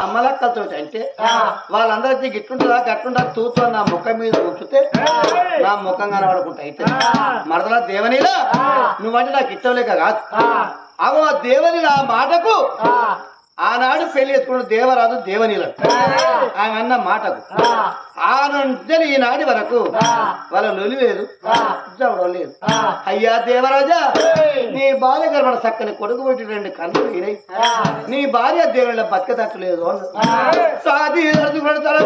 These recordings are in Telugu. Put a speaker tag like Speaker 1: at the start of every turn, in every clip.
Speaker 1: అమ్మలక్కలతో అంటే వాళ్ళందరికీ గిట్టుంటుందా గట్టుంటా తూతు నా ముఖం మీద ఉంచితే నా ముఖం కనబడుకుంటా అయితే. మరదలా దేవనిలా? నువ్వంటే నాకు ఇష్టం లేక కాదు. అగో ఆ దేవని ఆ మాటకు ఆనాడు పెళ్ళి చేసుకున్న దేవరాజు దేవనీల. ఆమె అన్న మాటకు. ఆ. నుంచి ఈనాటి వరకు వాళ్ళ లొలి లేదు జవడం లేదు. అయ్యా దేవరాజా భార్య గర్భణ చక్కని కొడుకు పుట్టి రెండు అయినాయి నీ భార్య దేవుళ్ళ బతకతట్టు లేదు అన్న. సాది అడుగుడు తల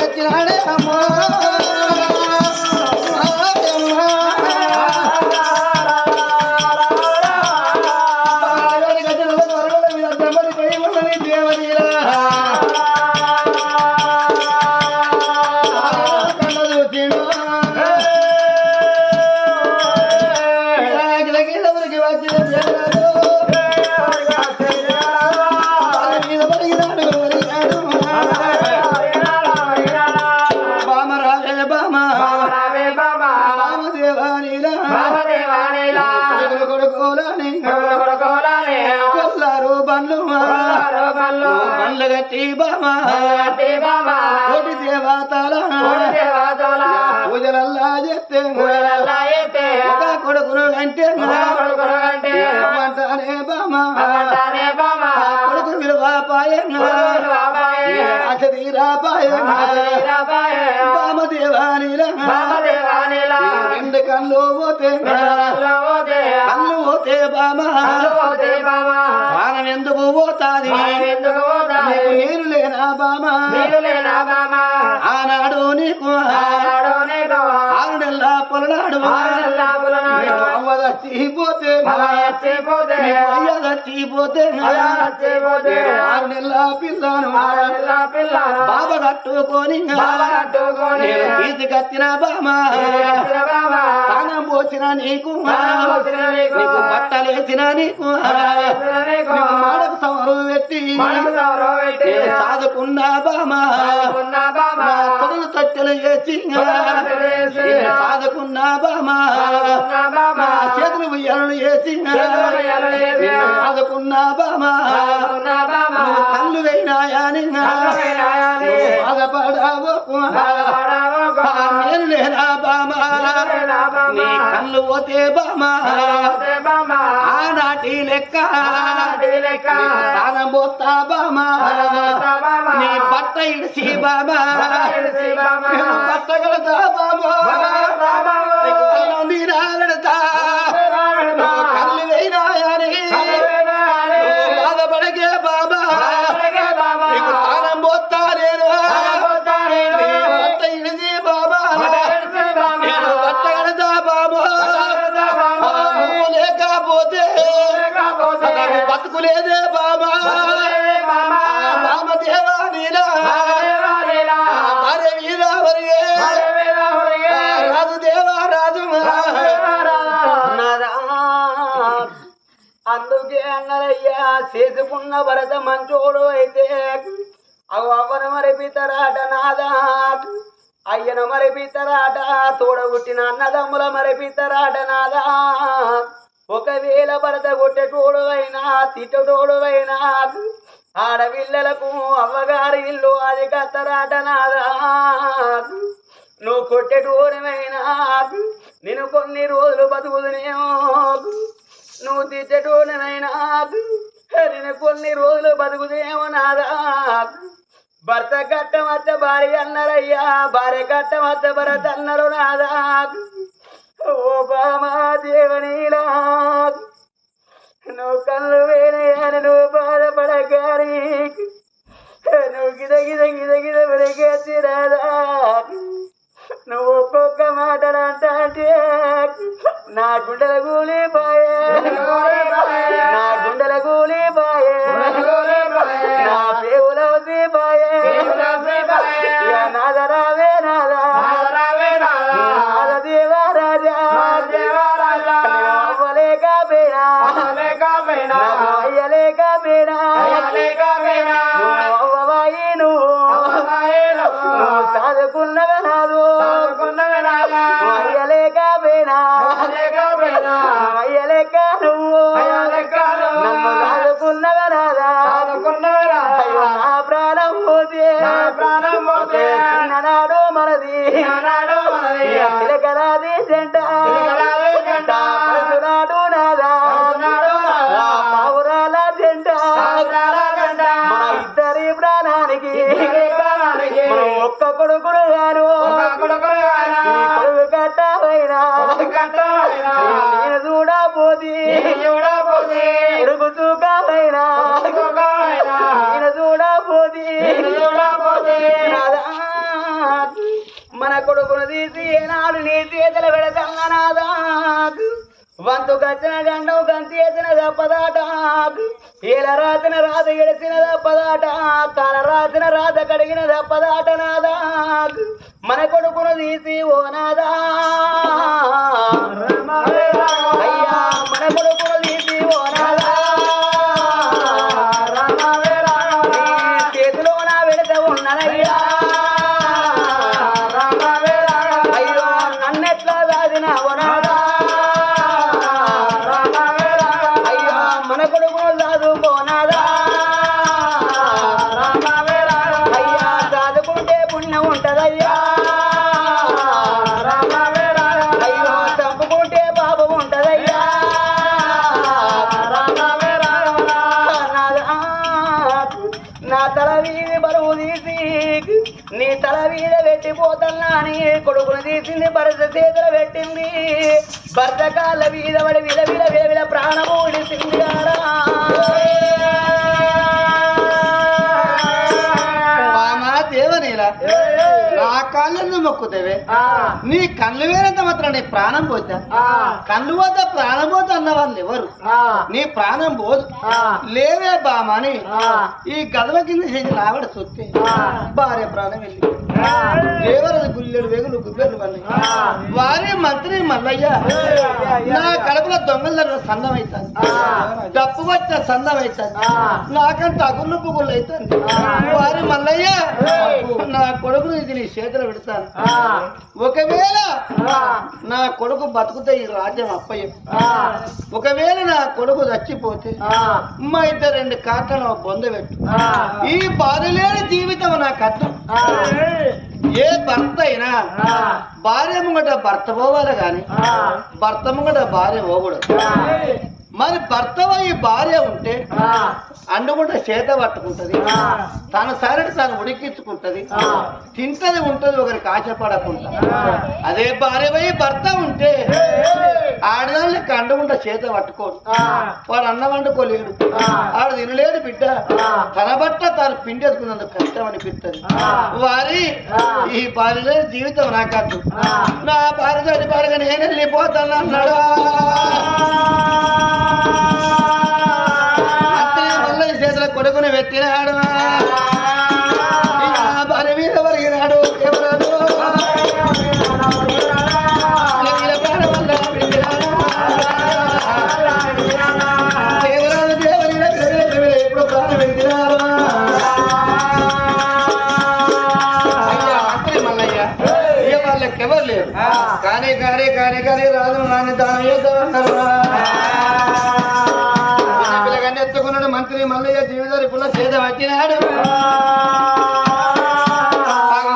Speaker 1: గచ్చినాడే వేడి అమ్మో. కోటి దేవతల పూజలల్లా చెప్తే ఒక కొడుకును అంటే అంటానే బామా. కొడుకు విలువ పాయన అసదీరా పాయన బామ దేవానీలా రెండు కళ్ళు పోతే కళ్ళు పోతే బామా. ప్రాణం ఎందుకు పోతాది? నీకు నీరు లేనా బామా? ఆనాడు నీకు ఆరు నెలల పొలనాడు చచ్చిపోతే అయ్య చచ్చిపోతే ఆరు నెలల పిల్లను. బాబా కట్టుకొని నేను తీసి కత్తిన బామా. తానం పోసిన నీకు. నీకు. బట్టలేసిన నీకు. మాడకు పెట్టి. బామా. తొడలు తట్టెలు నేను సాదుకున్నా బామా చేతులు ఉయ్యాలను వేసి నేను సాదుకున్నా బామా నువ్వు కళ్ళు వేయినాయని బాధపడావు నేను లేనా బామా? నీ కళ్ళు పోతే బామా? ఆనాటి లెక్క? తానం పోతా బామా? నీ బట్ట ఇడిసి బామా? బట్ట కడతా బామా? నీకు
Speaker 2: చేసుకున్న భరత మంచోడు అయితే అవు అవ్వన మరిపితరాట నాదా. అయ్యన మరిపితరాట తోడగుట్టిన అన్నదమ్ముల మరిపితరాట నాదా. ఒకవేళ భరత కొట్టేటోడు అయినా తిట్టటోడు అయినా ఆడపిల్లలకు అవ్వగారి ఇల్లు అది కత్తరాట నాదా. నువ్వు కొట్టేటోనివైనా నేను కొన్ని రోజులు బతుకుదునేమో. నువ్వు తిట్టేటోనివైనా నేను కొన్ని రోజులు బతుకుదేమో నాదా భర్త కట్టమత్త భార్య అన్నారయ్యా భార్య కట్టమత్త భరత్ అన్నారు నాదా ఓ బామా దేవనీలా నువ్వు కళ్ళు వేనయ్యాని నువ్వు బాధపడగాని నువ్వు గిద గిద గిద గిద పడగేసి రాదా చూకవైనా నేను చూడబోది నాదా, మన కొడుకును తీసి ఏనాడు నీ చేతులు పెడతాంగా నాదా వంతు కచ్చిన గండం గంతి ఎత్తిన దప్పదాట ఏల రాసిన రాత ఎడిసిన దప్పదాట కాల రాసిన రాత కడిగిన దప్పదాట నాదా మన కొడుకును తీసి ఓ నాదా. నా తల వీధి బరువు తీసి నీ తల మీద పెట్టిపోతున్నా నీ కొడుకును తీసింది భరత చేతులు పెట్టింది. భర్త కాళ్ళ మీద పడి విల విల విల విల ప్రాణము విడిసింది
Speaker 1: దేవనీలా? నా కాళ్ళను మొక్కుతేవే నీ కళ్ళు వేరంత మాత్రం నీ ప్రాణం పోతా. కళ్ళు పోతే ప్రాణం పోతే అన్న వాళ్ళు ఎవరు నీ ప్రాణం పోదు. లేవే బామని. ఈ గదవ కింద చేసి ఆవిడ సొత్తే. భార్య ప్రాణం వెళ్ళి. దేవరది గుల్లెడు వేగులు గుబ్బెలు మళ్ళీ? వారి మంత్రి మల్లయ్య. నా కడుపులో దొంగల సందం అవుతుంది డప్పు వచ్చే సందం అవుతుంది నాకంటే అగుళ్ళు పుగుళ్ళు అవుతుంది వారి మల్లయ్య నా కొడుకును ఇది నీ చేతులు పెడతాను. ఒకవేళ నా కొడుకు బతుకుతే ఈ రాజ్యం అప్పయ్య. ఒకవేళ నా కొడుకు చచ్చిపోతే మా ఇద్దరు రెండు కాట్లను బొంద పెట్టు. ఈ బాధలేని జీవితం నా కట్టం ఏ భర్త అయినా భార్య ముంగట భర్త పోవాలి గాని భర్త ముంగట భార్య పోకూడదు. మరి భర్త ఈ భార్య ఉంటే అండుకుంటే చేత పట్టుకుంటది. తన సరటి తాను ఉడికించుకుంటది. తింటది ఉంటది ఒకరికి ఆశపడకుండా అదే భార్య పోయి భర్త ఉంటే ఆడదానికి అండుకుంటే చేత పట్టుకోడు వాడు అన్నం వండుకోలేడు. ఆడు తినలేడు బిడ్డ. తన బట్ట తాను పిండి ఎత్తుకున్నందుకు కష్టం అనిపిస్తుంది. వారి ఈ భార్య జీవితం నాకద్దు నా భార్య చనిపోడగా నేను వెళ్ళిపోతాను అన్నాడు వాళ్ళకి ఎవరు లేరు? కానీ కానీ కానీ కానీ రాజు నాన్న దానం మల్లయ్య జీవితాలు పుల్ల చేత వచ్చినాడు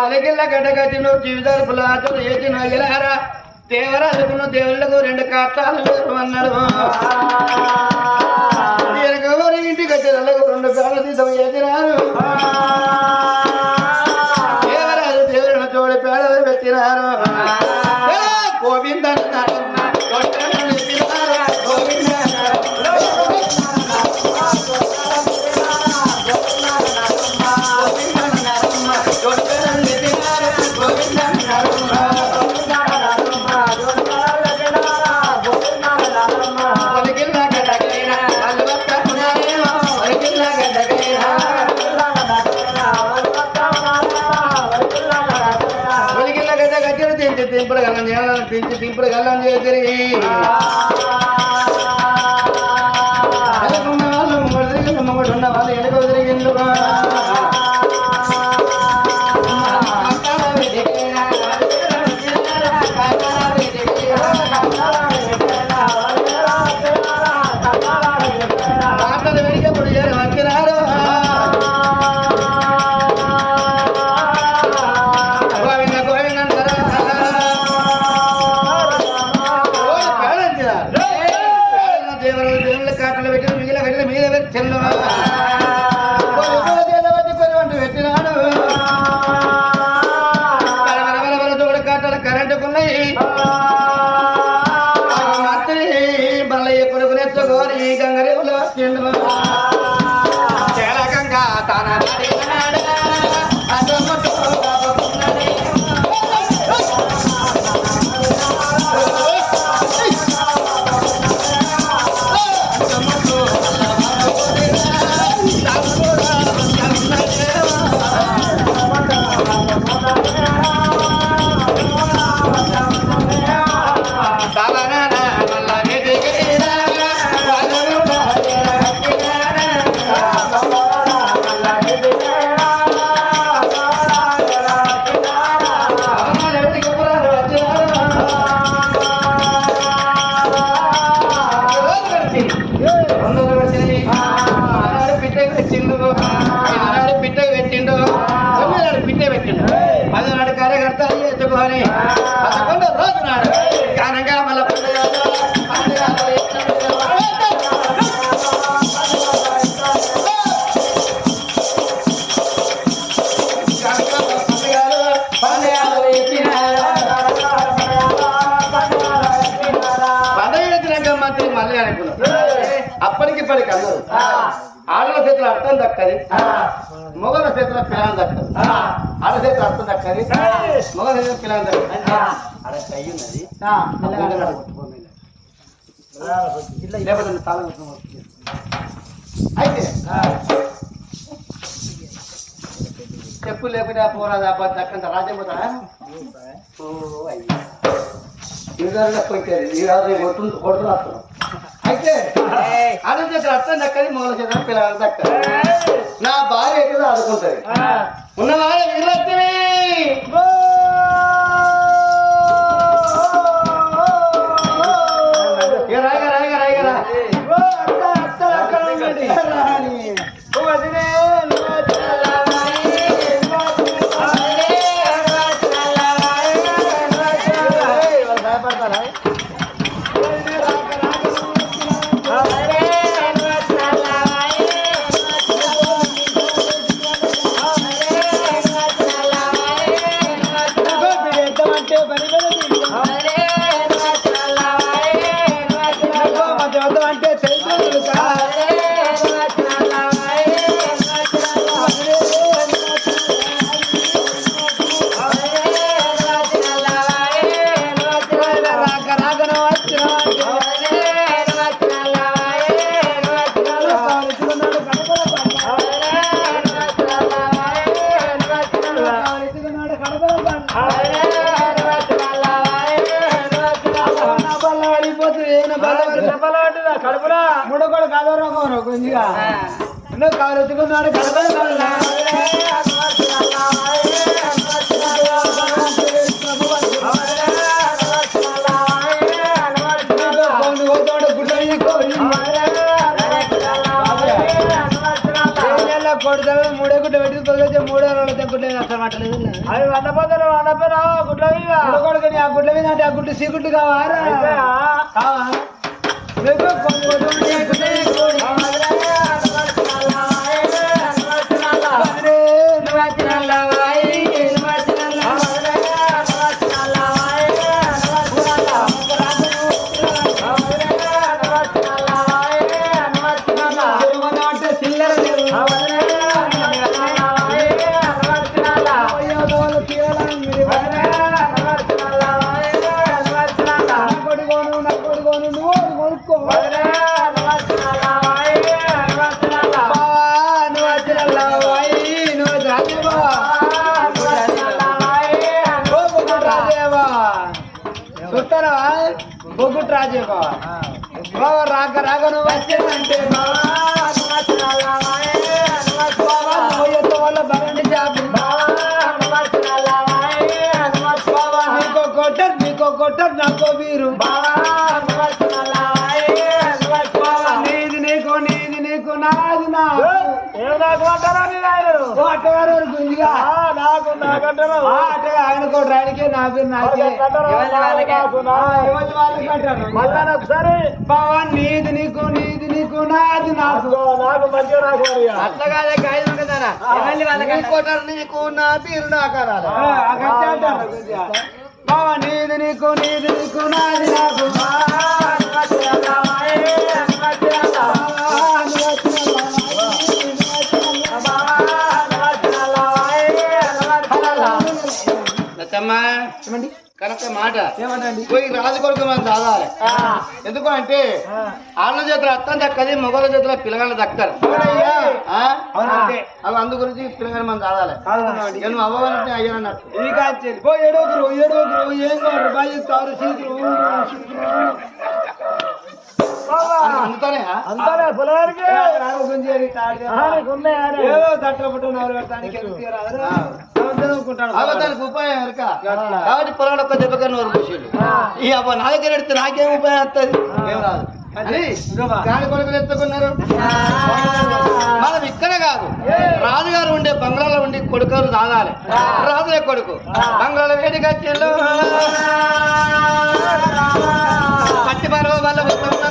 Speaker 1: అలగిల్ల గడ్డ కట్టిన జీవితాలు పుల్ల ఆటలు వేసిన ఇలారా దేవరాజుకున్న దేవుళ్ళకు రెండు కాటాలు లేరు అన్నాడు ఎవరి ఇంటికి రెండు కాళ్ళ తీసం వేసినారు తిరిగిన వాళ్ళు
Speaker 3: వెనుక తిరిగిండు అందరూ ఆడల చేతులు అర్థం దక్కది. మొగల చేతుల పిల్లలు దక్కదు. ఆడ చేతులు అర్థం దక్కది. మొగల చేతుల పిల్లలు దక్కది. ఆడ కై ఉన్నది. లేకపోతే తాళం. అయితే చెప్పు లేకుండా పోరాదా దక్కంత రాజ్యం పోయింది ఇవాళ కొడుతుంది అయితే. ఆడ చేతులు అర్థం దక్కది మొగల చేతుల పిల్లలు దక్కది నా భార్య ఎక్కడ ఆదుకుంటది ఉన్నవాళ్ళ విలత్తివి కాలు ఎత్తుకున్నాడు కొడుతావు మూడే గుడ్డ పెట్టి తొలగించే మూడో రోజులు గుడ్డ అసలు మాటలేదు
Speaker 4: అవి వండపోతారు వండపోయినా గుడ్ల
Speaker 3: కొడుకుని ఆ గుడ్డ మీద అంటే ఆ గుడ్డ సీగుడ్డు కావారా కావా చూస్తారా బొగ్గుట్ రాజేవా బావ రాక రాక నువ్వు వచ్చేదంటే వాళ్ళ బలండి చేప నీకో కొట్టర్ నీకో కొట్టర్ నాకో వీరు. నీది నీకు నీది నీకు నాది నా అట్టగారు గుంజిగా
Speaker 4: నాకు నాకంటారు
Speaker 3: ఆ అట్టగా ఆయన కోటి ఆయనకే నా పేరు నాకే
Speaker 4: ఎవరి వాళ్ళకే.
Speaker 3: ఆ, ఎవరి వాళ్ళకి అంటారు
Speaker 4: మళ్ళా ఒకసారి?
Speaker 3: బావా నీది నీకు నీది నీకు
Speaker 5: నాది నాకు. నాకు మంచిగా నాకు.
Speaker 1: అట్లా కాదే కాయలు? కొట్టారు నీకు నా తీరు నాకు.
Speaker 5: బావ నీది నీకు నీది నీకు నాది నాకు. ఏమండి?
Speaker 1: కరెక్ట్ మాట. పోయి రాజు కొడుకు మనం చదవాలి ఎందుకు అంటే ఆళ్ళ చేతులు అత్తం దక్కది మొగల చేతుల పిల్లగాళ్ళు దక్కరు. అవి అందు గురించి పిల్లగాని మనం చదవాలి నువ్వు అవ్వాలంటే
Speaker 5: ఏడోగురు ఏం కాదు
Speaker 1: అందుతానే
Speaker 5: అంతానే పొలానికి ఏదో తట్టబట్టున్నారు పెట్టడానికి
Speaker 1: అవతానికి ఉపాయం ఎరక. కాబట్టి పొలాలు ఒక్క దెబ్బగా నోరు మూసిండు ఈ నా దగ్గర ఎడితే నాకేం ఉపాయం వస్తుంది ఏం రాదు. అది గాడి కొడుకులు ఎత్తుకున్నారు. మనం ఇక్కడ కాదు. రాజుగారు ఉండే బంగ్లాలో ఉండి కొడుకులు తాగాలి. రాజులే కొడుకు. బంగ్లాలో వేడిగా చెల్లు. পারো ভালো বলতে